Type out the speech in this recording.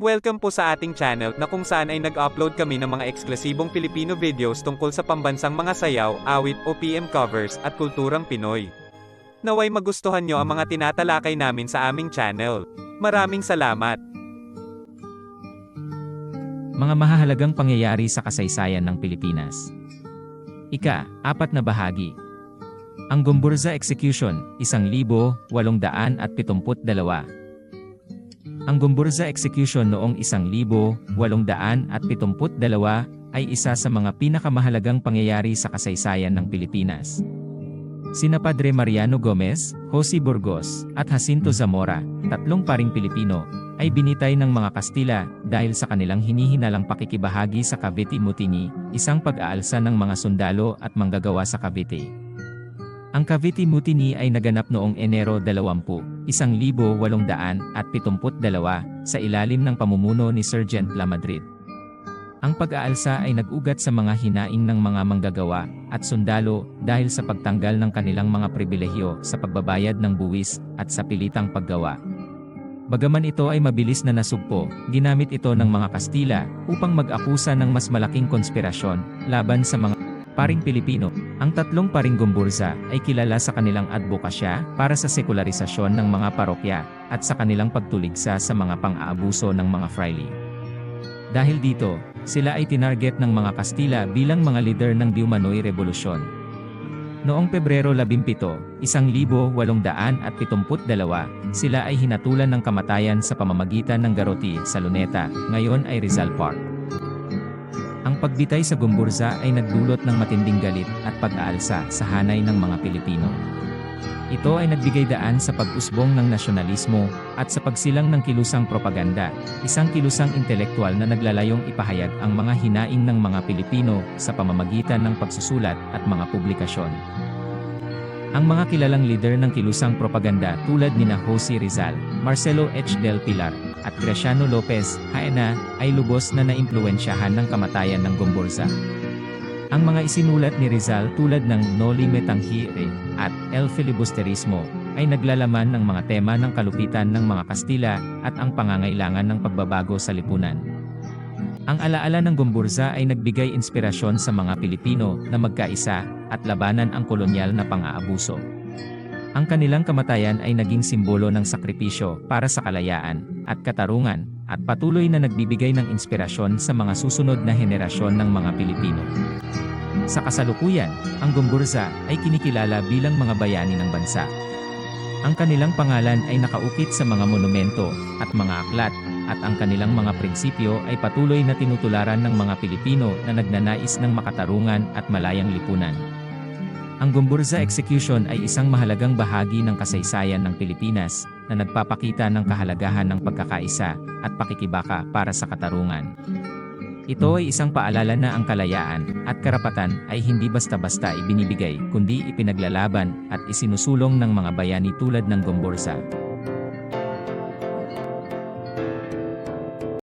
Welcome po sa ating channel na kung saan ay nag-upload kami ng mga eksklusibong Filipino videos tungkol sa pambansang mga sayaw, awit o PM covers at kulturang Pinoy. Naway magustuhan nyo ang mga tinatalakay namin sa aming channel. Maraming salamat! Mga mahahalagang pangyayari sa kasaysayan ng Pilipinas. Ika, apat na bahagi. Ang Gomburza Execution, 1872. Ang Gomburza Execution noong 1872 ay isa sa mga pinakamahalagang pangyayari sa kasaysayan ng Pilipinas. Sina Padre Mariano Gomez, Jose Burgos, at Jacinto Zamora, tatlong paring Pilipino, ay binitay ng mga Kastila dahil sa kanilang hinihinalang pakikibahagi sa Cavite Mutiny, isang pag-aalsa ng mga sundalo at manggagawa sa Cavite. Ang Cavite Mutiny ay naganap noong Enero 20, 1872 sa ilalim ng pamumuno ni Sergeant La Madrid. Ang pag-aalsa ay nag-ugat sa mga hinaing ng mga manggagawa at sundalo dahil sa pagtanggal ng kanilang mga pribilehyo sa pagbabayad ng buwis at sa pilitang paggawa. Bagaman ito ay mabilis na nasugpo, ginamit ito ng mga Kastila upang mag-akusa ng mas malaking konspirasyon laban sa mga paring Pilipino. Ang tatlong paring Gumburza ay kilala sa kanilang advokasya para sa sekularisasyon ng mga parokya at sa kanilang pagtuligsa sa mga pang-aabuso ng mga fraile. Dahil dito, sila ay tinarget ng mga Kastila bilang mga lider ng Diumanoy Revolusyon. Noong Pebrero 17, 1872, sila ay hinatulan ng kamatayan sa pamamagitan ng Garoti sa Luneta, ngayon ay Rizal Park. Ang pagbitay sa Gumburza ay nagdulot ng matinding galit at pag-aalsa sa hanay ng mga Pilipino. Ito ay nagbigay daan sa pag-usbong ng nasyonalismo at sa pagsilang ng kilusang propaganda, isang kilusang intelektual na naglalayong ipahayag ang mga hinaing ng mga Pilipino sa pamamagitan ng pagsusulat at mga publikasyon. Ang mga kilalang lider ng kilusang propaganda tulad nina Jose Rizal, Marcelo H. Del Pilar, at Graciano Lopez, Haena, ay lubos na naimpluensyahan ng kamatayan ng Gomburza. Ang mga isinulat ni Rizal tulad ng Noli Me Tangere at El Filibusterismo ay naglalaman ng mga tema ng kalupitan ng mga Kastila at ang pangangailangan ng pagbabago sa lipunan. Ang alaala ng Gomburza ay nagbigay inspirasyon sa mga Pilipino na magkaisa at labanan ang kolonyal na pang-aabuso. Ang kanilang kamatayan ay naging simbolo ng sakripisyo para sa kalayaan at katarungan at patuloy na nagbibigay ng inspirasyon sa mga susunod na henerasyon ng mga Pilipino. Sa kasalukuyan, ang Gomburza ay kinikilala bilang mga bayani ng bansa. Ang kanilang pangalan ay nakaukit sa mga monumento at mga aklat at ang kanilang mga prinsipyo ay patuloy na tinutularan ng mga Pilipino na nagnanais ng makatarungan at malayang lipunan. Ang Gomburza Execution ay isang mahalagang bahagi ng kasaysayan ng Pilipinas na nagpapakita ng kahalagahan ng pagkakaisa at pakikibaka para sa katarungan. Ito ay isang paalala na ang kalayaan at karapatan ay hindi basta-basta ibinibigay kundi ipinaglalaban at isinusulong ng mga bayani tulad ng Gomburza.